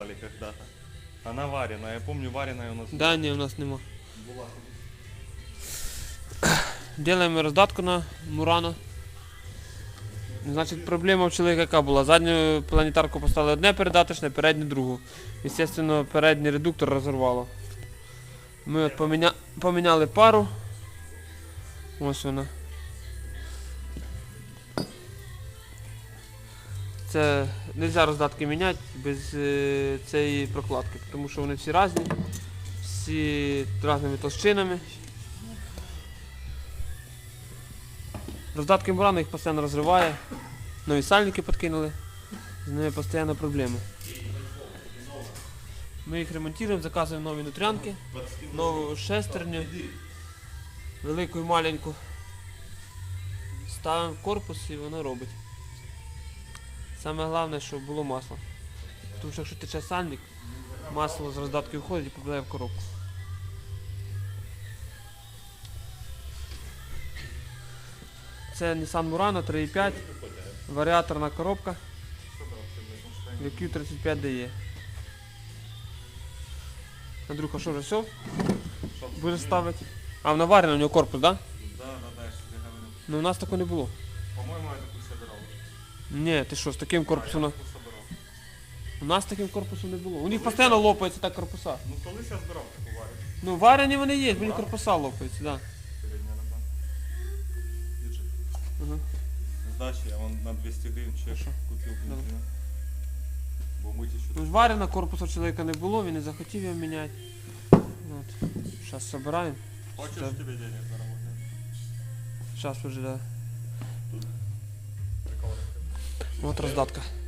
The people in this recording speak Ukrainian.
когда-то. Она вареная, я помню, вареная у нас Да, ні, у нас нема. была. Делаємо роздатку на Мурано. Значить, проблема в чоловіка яка була? Задню планетарку поставили одне передаточне, передню другу. Естественно, передній редуктор розірвало. Ми от поміня... поміняли пару. Ось вона. Це не можна роздатки міняти без е, цієї прокладки, тому що вони всі різні, всі різними толщинами. Роздатки Мурана їх постійно розриває. Нові сальники підкинули. З ними постійно проблеми. Ми їх ремонтуємо, заказуємо нові нутрянки, нову шестерню, велику і маленьку. Ставимо корпус і воно робить. Саме головне, щоб було масло. Тому що якщо тече сальник, масло з роздатки виходить і попадає в коробку. Це Nissan Murano 3.5, варіаторна коробка, VQ35DE. Андрюха, що вже все? Будеш ставити? А, вона варена, у нього корпус, так? Да? Да, да. Ну у нас такого не було. По-моему, я такую собирал. Ні, ти що, з таким корпусом? на-. У нас таким корпусом не було. У них постійно лопаються так корпуса. Ну, колись я збирав таку варю. Ну, варені вони є, мені корпуса лопаються, так. Да. Передня нога. Ага. Сдачи я вон на 200 гривен чеш Хорошо. купил бензина. Бо еще Ну, варена корпусу у чоловіка не було, він не захотів його міняти. От. Зараз збираємо. Хочешь Да. тебе денег заработать? Зараз вже, да. От роздатка.